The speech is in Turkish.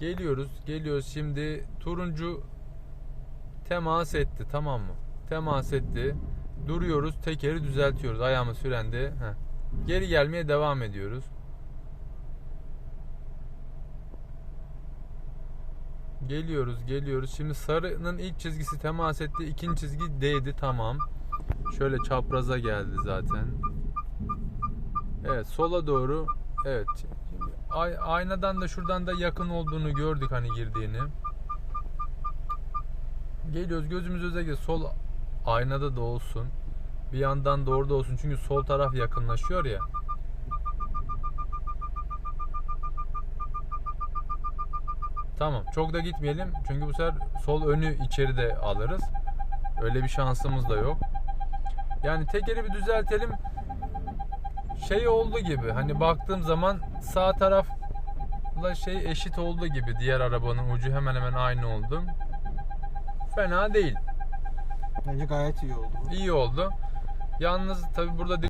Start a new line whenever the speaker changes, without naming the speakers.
Geliyoruz, geliyoruz. Şimdi turuncu temas etti, tamam mı? Temas etti. Duruyoruz, tekeri düzeltiyoruz. Ayağımız frende. Heh. Geri gelmeye devam ediyoruz. Geliyoruz, geliyoruz. Şimdi sarının ilk çizgisi temas etti, ikinci çizgi değdi, tamam. Şöyle çapraza geldi zaten. Evet, sola doğru. Evet. Ay- aynadan da şuradan da yakın olduğunu gördük hani girdiğini. Geliyoruz gözümüz özellikle sol aynada da olsun. Bir yandan da orada olsun çünkü sol taraf yakınlaşıyor ya. Tamam çok da gitmeyelim çünkü bu sefer sol önü içeride alırız. Öyle bir şansımız da yok. Yani tekeri bir düzeltelim. Şey oldu gibi hani baktığım zaman sağ tarafla şey eşit oldu gibi diğer arabanın ucu hemen hemen aynı oldu. Fena değil.
Bence gayet iyi oldu.
İyi oldu. Yalnız tabi burada